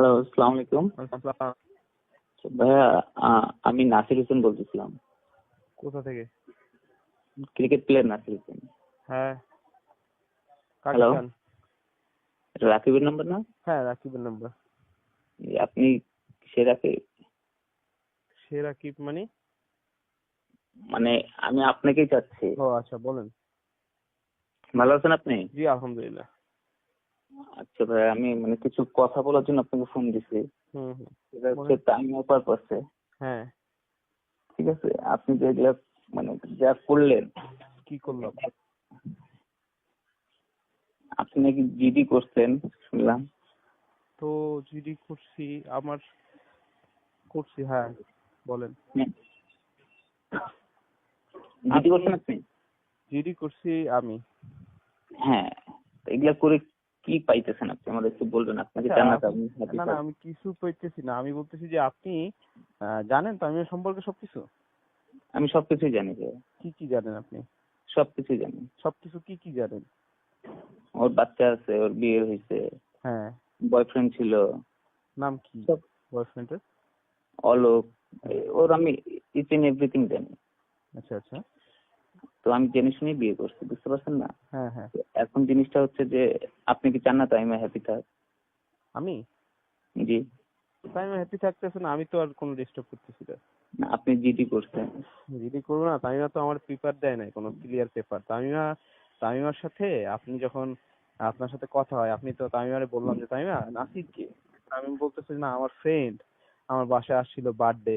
Hello আসসালামু আলাইকুম ভাইয়া আমি নাসির হোসেন বলতেছিলাম। কোথা থেকে? Cricket player Nasir Hossain. হ্যাঁ? এটা রাকিবের নাম্বার না? হ্যাঁ রাকিবের নাম্বার আপনি সে রাকিব? সে রাকিব মানে? মানে আমি আপনাকেই চাচ্ছি। ও আচ্ছা বলেন। ভালো আছেন আপনি? জি আলহামদুলিল্লাহ। আচ্ছা ভাই আমি মানে কিছু কথা বলার জন্য আপনাকে ফোন দিছি। সেটা হচ্ছে টাইম পারপাসে হ্যাঁ। ঠিক আছে? আপনি যেগুলা মানে যা করলেন। কি করলাম? আপনি নাকি জিডি করছেন শুনলাম। তো জিডি করছি আমার করছি হ্যাঁ বলেন। জিডি করছেন আপনি? জিডি করছি আমি। হ্যাঁ এগুলা করে কি পাইতেছেন আপনি? আমাদের একটু বলবেন আপনাকে জানাতে আপনি না না আমি কিছু পাইতেছি না। আমি বলতেছি যে আপনি জানেন তো আমি সম্পর্কে সবকিছু? আমি সবকিছুই জানি যে কি কি জানেন আপনি? সবকিছুই জানি। সবকিছু কি কি জানেন? ওর বাচ্চা আছে ওর বিয়ে হয়েছে। হ্যাঁ। বয়ফ্রেন্ড ছিল। নাম কি? সব বয়ফ্রেন্ডের? অলোক ওর আমি ইচ এন্ড এভরিথিং জানি। আচ্ছা আচ্ছা। তো আমি জেনে শুনে বিয়ে করছি বুঝতে পারছেন না? হ্যাঁ হ্যাঁ। এখন জিনিসটা হচ্ছে যে আপনি কি চান না তাই আমি হ্যাপি থাক? আমি? জি। তাই আমি হ্যাপি থাকতেছে না আমি তো আর কোনো ডিস্টার্ব করতেছি না। না, আপনি জিডি করছেন। যদি করব না তামিমা তো আমার পেপার দেয় নাই কোনো ক্লিয়ার পেপার তামিমা তামিমার সাথে আপনি যখন আপনার সাথে কথা হয় আপনি তো তামিমারে বললাম যে তামিমা নাসির কে? তামিম বলতেছে না আমার ফ্রেন্ড আমার বাসায় আসছিল বার্থডে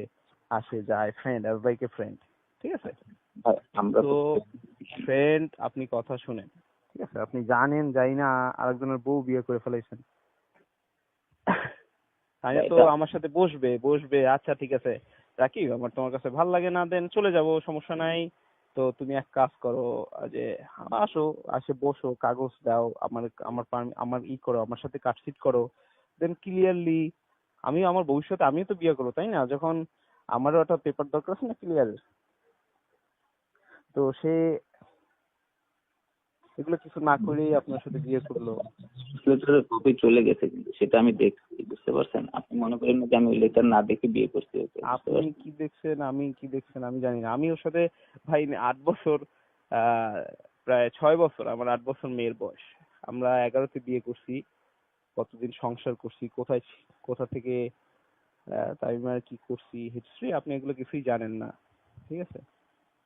আসে যায় ফ্রেন্ড এভাইকে ফ্রেন্ড ঠিক আছে? আমরা তো ফ্রেন্ড আপনি কথা শুনেন। ঠিক আছে আপনি জানেন যাই না আরেকজনের বউ বিয়ে করে ফেলাইছেন। তামিমা তো আমার সাথে বসবে বসবে আচ্ছা ঠিক আছে। রাকি আমার তোমার কাছে ভালো লাগে না দেন চলে যাব সমস্যা নাই। তো তুমি এক কাজ করো যে আসো আসে বসো কাগজ দাও আমার আমার আমার ই করো আমার সাথে কাটছিট করো। দেন ক্লিয়ারলি আমি আমার ভবিষ্যতে আমিও তো বিয়ে করব তাই না? যখন আমারও একটা পেপার দরকার আছে না ক্লিয়ারের তো সে এগুলো কিছু না করেই আপনার সাথে বিয়ে করল। কপি চলে গেছে কিন্তু সেটা আমি দেখছি বুঝতে পারছেন? আপনি মনে করেন না যে আমি লেটার না দেখে বিয়ে করছি ওকে, বুঝতে আপনি কি দেখছেন আমি কি দেখছেন আমি জানি না। আমি ওর সাথে ভাই আট বছর আহ, প্রায় ছয় বছর আমার আট বছর মেয়ের বয়স। আমরা এগারোতে বিয়ে করছি কতদিন সংসার করছি কোথায় কোথা থেকে আহ, তামিমার কি করছি হিস্ট্রি আপনি এগুলো কিছুই জানেন না ঠিক আছে?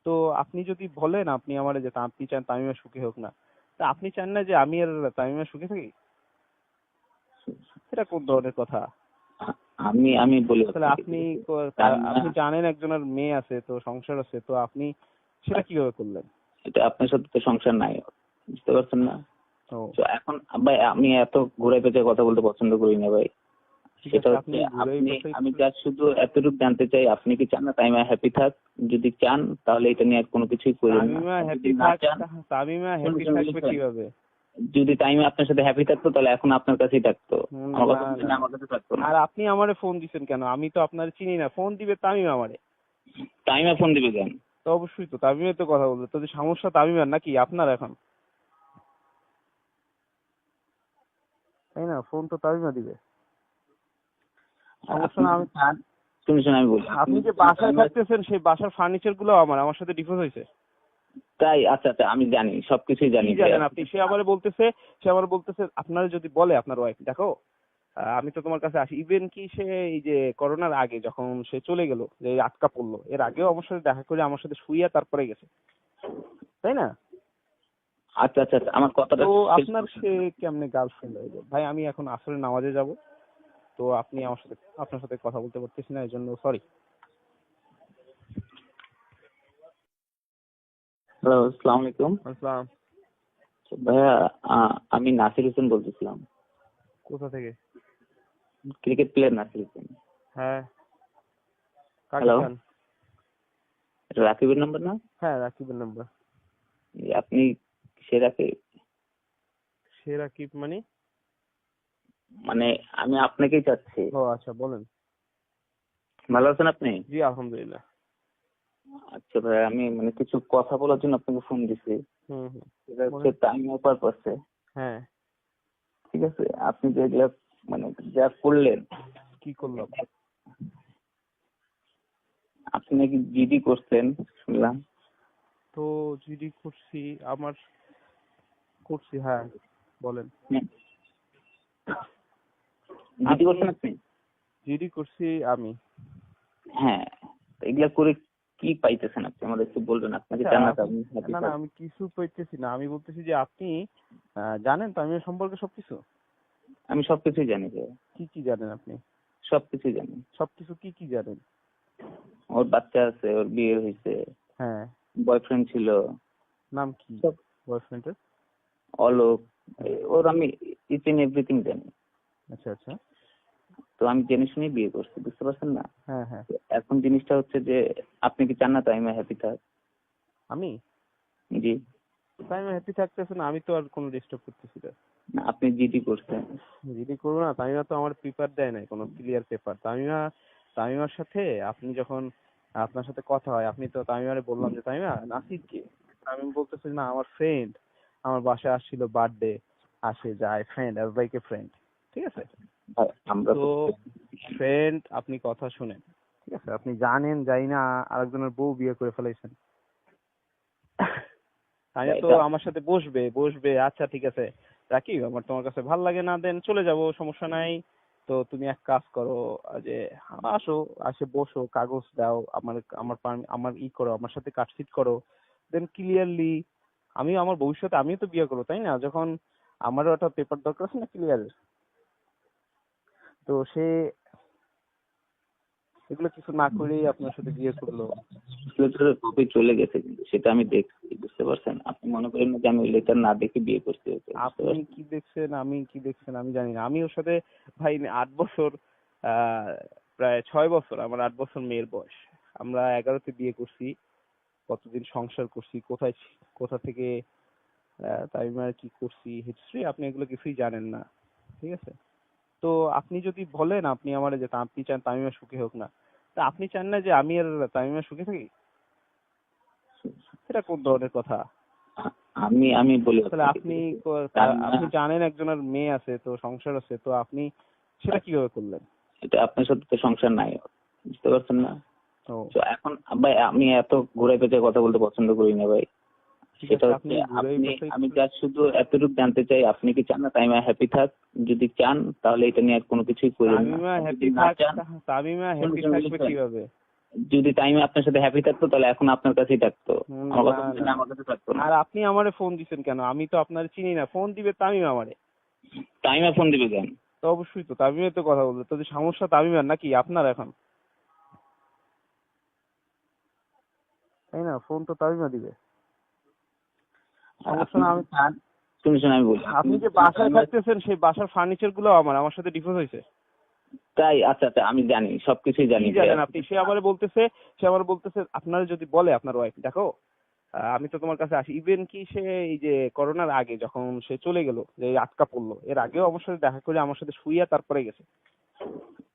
তো আপনি যদি বলেন আপনি আমার যে আপনি চান তামিমা সুখী হোক না তা আপনি চান না যে আমি আর তামিমা সুখী থাকি? এটা কোন ধরনের কথা? আমি আমি বলি তাহলে আপনি আপনি জানেন একজনের মেয়ে আছে তো সংসার আছে তো আপনি সেটা কীভাবে করলেন? এটা আপনার সাথে তো সংসার নাই বুঝতে পারছেন না? তো এখন ভাই আমি এত ঘুরে পেঁচে কথা বলতে পছন্দ করি না ভাই। সেটা হচ্ছে আপনি আমি যা শুধু এতটুকু জানতে চাই আপনি কি চান না তাই হ্যাপি থাক? যদি চান তাহলে এটা নিয়ে আর কোনো কিছুই করেন না। তামিমা হ্যাপি তামিমা থাকবে। কীভাবে? যদি টাইমে আপনার সাথে হ্যাপি থাকতো তাহলে এখন আপনার কাছেই থাকতো। আমার কথা না, আমার কাছে থাকতো আর আপনি আমারে ফোন দিছেন কেন? আমি তো আপনার চিনি না। ফোন দিবে তামিম আমারে। টাইমে ফোন দিবে কেন? তো অবশ্যই তো তামিমের তো কথা বলবে। তো সমস্যা তামিমের নাকি? আপনার এখন। তাই না? ফোন তো তামিমা দিবে। আমি- আমি বলি আপনি যে বাসায় থাকতেছেন সেই বাসার ফার্নিচারগুলো আমার আমার সাথে ডিভোর্স হয়েছে। তাই আচ্ছা আচ্ছা আমি জানি সবকিছুই জানি জানেন আপনি? সে আবার বলতেছে সে আবার বলতেছে আপনারা যদি বলে আপনার ওয়াইফ দেখো আমি তো তোমার কাছে আসি। ইভেন কি সে এই যে করোনার আগে যখন সে চলে গেল যে আটকা পড়ল এর আগেও আমার সাথে দেখা করে আমার সাথে শুইয়া তারপরে গেছে। তাই না? আচ্ছা আচ্ছা আচ্ছা, আমার কথাটা তো আপনার সে কেমনে গার্লফ্রেন্ড হয়ে ভাই আমি এখন আসলে নামাজে যাব। তো আপনি আমার সাথে আপনার সাথে কথা বলতে পারতেছি না এই জন্য সরি হ্যালো আসসালামু আলাইকুম। আসসালাম। ভাইয়া আমি নাসির হোসেন বলতেছিলাম। কোথা থেকে? Cricket player Nasir Hossain. হ্যাঁ? এটা রাকিবের নাম্বার না? হ্যাঁ রাকিবের নাম্বার আপনি সে রাকিব। সে রাকিব মানে? মানে আমি আপনাকেই চাচ্ছি। ও আচ্ছা বলেন। ভালো আছেন আপনি? জি আলহামদুলিল্লাহ। আচ্ছা ভাই আমি মানে কিছু কথা বলার জন্য আপনাকে ফোন দিছি। হুম সেটা হচ্ছে টাইম পারপাসে হ্যাঁ। ঠিক আছে? আপনি যেগুলা মানে যা করলেন। কি করলাম আপনি নাকি জিডি করছেন শুনলাম। তো জিডি করছি আমার করছি হ্যাঁ বলেন। জিডি করছেন আপনি? জিডি করছি আমি। হ্যাঁ এগুলা করে কি পাইতেছেন আপনি? আমাদের একটু বলবেন আপনাকে জানাতে আপনি না না আমি কিছু পাইতেছি না। আমি বলতেছি যে আপনি জানেন তো আমি সম্পর্কে সবকিছু? আমি সবকিছুই জানি যে। কি কি জানেন আপনি? সবকিছুই জানি। সবকিছু কি কি জানেন? ওর বাচ্চা আছে ওর বিয়ে হয়েছে। হ্যাঁ। বয়ফ্রেন্ড ছিল। নাম কি? সব বয়ফ্রেন্ডের? অলোক ওর আমি ইচ এন্ড এভরিথিং জানি। আচ্ছা আচ্ছা। তো আমি জেনে শুনে বিয়ে করছি বুঝতে পারছেন না? হ্যাঁ হ্যাঁ। এখন জিনিসটা হচ্ছে যে আপনি কি চান না তাই আমি হ্যাপি থাক? আমি? জি। তাই আমি হ্যাপি থাকতেছে না আমি তো আর কোনো ডিস্টার্ব করতেছি না। আপনি জিডি করছেন। যদি করব না তামিমা তো আমার পেপার দেয় নাই কোনো ক্লিয়ার পেপার তামিমা তামিমার সাথে আপনি যখন আপনার সাথে কথা হয় আপনি তো তামিমারে বললাম যে তামিমা নাসির কে? তামিম বলতেছে না আমার ফ্রেন্ড আমার বাসায় আসছিল বার্থডে আসে যায় friend as like a friend ঠিক আছে? আমরা তো ফ্রেন্ড আপনি কথা শুনেন। ঠিক আছে? আপনি জানেন যাই না আরেকজনের বউ বিয়ে করে ফেলাইছেন। তাই তো আমার সাথে বসবে বসবে। আচ্ছা ঠিক আছে। রাকি আমার তোমার কাছে ভালো লাগে না দেন চলে যাব সমস্যা নাই। তো তুমি এক কাজ করো যে আসো আসে বসো কাগজ দাও আমার আমার আমার ই করো আমার সাথে কাটসিট করো। দেন ক্লিয়ারলি আমি আমার ভবিষ্যতে আমিও তো বিয়ে করব তাই না? যখন আমারও একটা পেপার দরকার আছে না ক্লিয়ারের তো সে এগুলো কিছু না করেই আপনার সাথে বিয়ে করল। লেটারের কপি চলে গেছে কিন্তু সেটা আমি দেখছি বুঝতে পারছেন? আপনি মনে করেন না যে আমি লেটার না দেখে বিয়ে করছি ওকে, আপনি কি দেখছেন আমি কি দেখছেন আমি জানি না। আমি ওর সাথে ভাই আট বছর আহ, প্রায় ছয় বছর আমার আট বছর মেয়ের বয়স। আমরা এগারোতে বিয়ে করছি কতদিন সংসার করছি কোথায় কোথা থেকে আহ, তামিমার কি করছি হিস্ট্রি আপনি এগুলো কিছুই জানেন না ঠিক আছে? তো আপনি যদি বলেন আপনি আমার যে আপনি চান তামিমা সুখী হোক না তা আপনি চান না যে আমি আর তামিমা সুখী থাকি? এটা কোন ধরনের কথা? আমি আমি বলি তাহলে আপনি আপনি জানেন একজনের মেয়ে আছে তো সংসার আছে তো আপনি সেটা কীভাবে করলেন? এটা আপনার সাথে তো সংসার নাই বুঝতে পারছেন না? তো এখন ভাই আমি এত ঘুরে পেঁচে কথা বলতে পছন্দ করি না ভাই। সেটা হচ্ছে আপনি আমি। জাস্ট শুধু এতটুকু জানতে চাই আপনি কি চান না তাই হ্যাপি থাক? যদি চান তাহলে এটা নিয়ে আর কোনো কিছুই করেন না। তামিমা হ্যাপি থাক তামিমা হ্যাপি থাকবে। কীভাবে? যদি টাইমে আপনার সাথে হ্যাপি থাকতো তাহলে এখন আপনার কাছেই থাকতো। আমার কাছে থাকতো না। আর আপনি আমারে ফোন দিছেন কেন? আমি তো আপনার চিনি না। ফোন দিবে তামিম আমারে। টাইমে ফোন দিবে কেন? তো অবশ্যই তো তামিমের তো কথা বলবে। তো যে সমস্যা তামিমের নাকি? আপনার এখন। তাই না? ফোন তো তামিমা দিবে। আমি- শুনে শুনে আমি বলি। আপনি যে বাসায় থাকতেছেন সেই বাসার ফার্নিচারগুলো আমার আমার সাথে ডিভোর্স হয়েছে। তাই আচ্ছা আচ্ছা আমি জানি সবকিছুই জানি জানেন আপনি সে আমারে বলতেছে সে আমার বলতেছে আপনারা যদি বলে আপনার ওয়াইফ দেখো আমি তো তোমার কাছে আসি। ইভেন কি সে এই যে করোনার আগে যখন সে চলে গেল যে আটকা পড়ল এর আগেও আমার সাথে দেখা করে আমার সাথে শুইয়া তারপরে গেছে।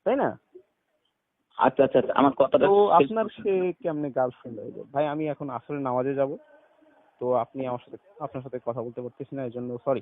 তাই না? আচ্ছা আচ্ছা আচ্ছা, আমার কথাটা তো আপনার সে কেমনে গার্লফ্রেন্ড হয়ে ভাই আমি এখন আসলে নামাজে যাব। তো আপনি আমার সাথে আপনার সাথে কথা বলতে পারতেছি না এই জন্য সরি